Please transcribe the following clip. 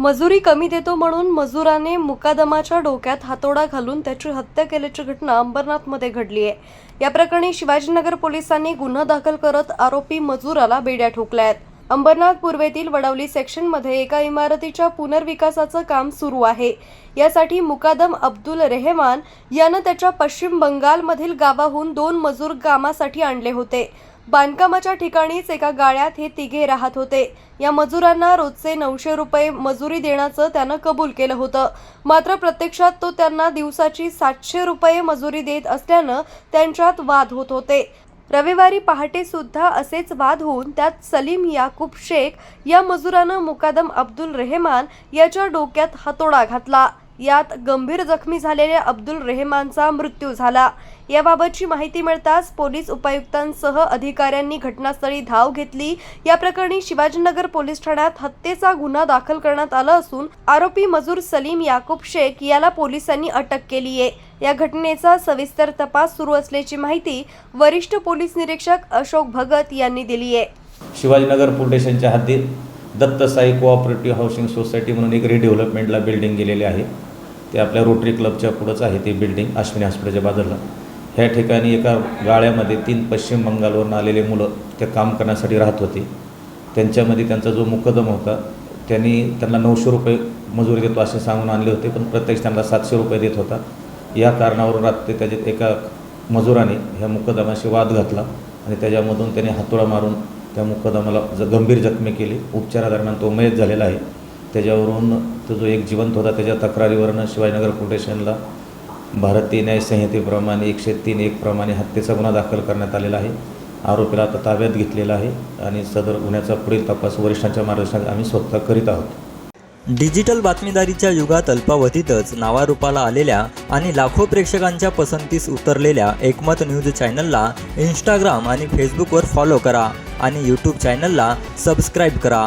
मजुरी कमी देतो म्हणून मजुराने मुकादमाच्या डोक्यात हातोडा घालून त्याची हत्या केल्याची घटना अंबरनाथमध्ये घडली आहे. या प्रकरणी शिवाजीनगर पोलिसांनी गुन्हा दाखल करत आरोपी मजुराला बेड्या ठोकल्या आहेत. अंबरनाथ पूर्वेतील वडवली सेक्शनमध्ये एका इमारतीच्या पुनर्विकासाचं काम सुरू आहे. यासाठी मुकादम अब्दुल रेहमान यानं त्याच्या पश्चिम बंगालमधील गावाहून दोन मजूर कामासाठी आणले होते. बांधकामाच्या ठिकाणीच एका गाळ्यात हे तिघे राहत होते. या मजुरांना रोजचे नऊशे रुपये मजुरी देण्याचं त्यानं कबूल केलं होतं. मात्र प्रत्यक्षात तो त्यांना दिवसाची सातशे रुपये मजुरी देत असल्यानं त्यांच्यात वाद होत होते. रविवारी पहाटे सुद्धा असेच वाद होऊन त्यात सलीम याकूब शेख या मजुरानं मुकादम अब्दुल रेहमान याच्या डोक्यात हातोडा घातला. यात गंभीर जखमी झालेल्या अब्दुल रेहमानचा मृत्यू झाला. याबाबतची माहिती मिळताच पोलीस उपायुक्तांसह अधिकाऱ्यांनी घटनास्थळी धाव घेतली. या प्रकरणी शिवाजीनगर पोलीस ठाण्यात हत्येचा गुन्हा दाखल करण्यात आला असून आरोपी मजूर सलीम याकूब शेख याला पोलिसांनी अटक केली आहे. या घटनेचा सविस्तर तपास सुरू असल्याची माहिती वरिष्ठ पोलीस निरीक्षक अशोक भगत यांनी दिली आहे. शिवाजीनगर स्टेशनच्या हद्दीत Datta Sai cooperative housing society म्हणून एक रिडेव्हलपमेंटला बिल्डिंग गेलेली आहे. ते आपल्या रोटरी क्लबच्या पुढंच आहे ती बिल्डिंग अश्विनी हॉस्पिटलच्या बाजूला. ह्या ठिकाणी एका गाळ्यामध्ये तीन पश्चिम बंगालवरून आलेले मुलं ते काम करण्यासाठी राहत होते. त्यांच्यामध्ये त्यांचा जो मुकदम होता त्यांनी त्यांना नऊशे रुपये मजुरी देतो असे सांगून आणले होते पण प्रत्यक्ष त्यांना सातशे रुपये देत होता. या कारणावरून रात्री त्याच्यात एका मजुराने ह्या मुकदमाशी वाद घातला आणि त्याच्यामधून त्याने हातोडा मारून त्या मुकदमाला ज गंभीर जखमी केली. उपचारादरम्यान तो मयत झालेला आहे. त्याच्यावरून तो जो एक जिवंत होता त्याच्या तक्रारीवरनं शिवाजीनगर पोलीस स्टेशनला भारतीय न्यायसंहितेप्रमाणे एकशे तीन एक प्रमाणे हत्येचा गुन्हा दाखल करण्यात आलेला आहे. आरोपीला आता ताब्यात घेतलेला आहे आणि सदर गुन्ह्याचा पुढील तपास वरिष्ठांच्या मार्गदर्शनात आम्ही स्वतः करीत आहोत. डिजिटल बातमीदारीच्या युगात अल्पावधीतच नावारूपाला आलेल्या आणि लाखो प्रेक्षकांच्या पसंतीस उतरलेल्या एकमत न्यूज चॅनलला इंस्टाग्राम आणि फेसबुकवर फॉलो करा आणि यूट्यूब चॅनलला सबस्क्राईब करा.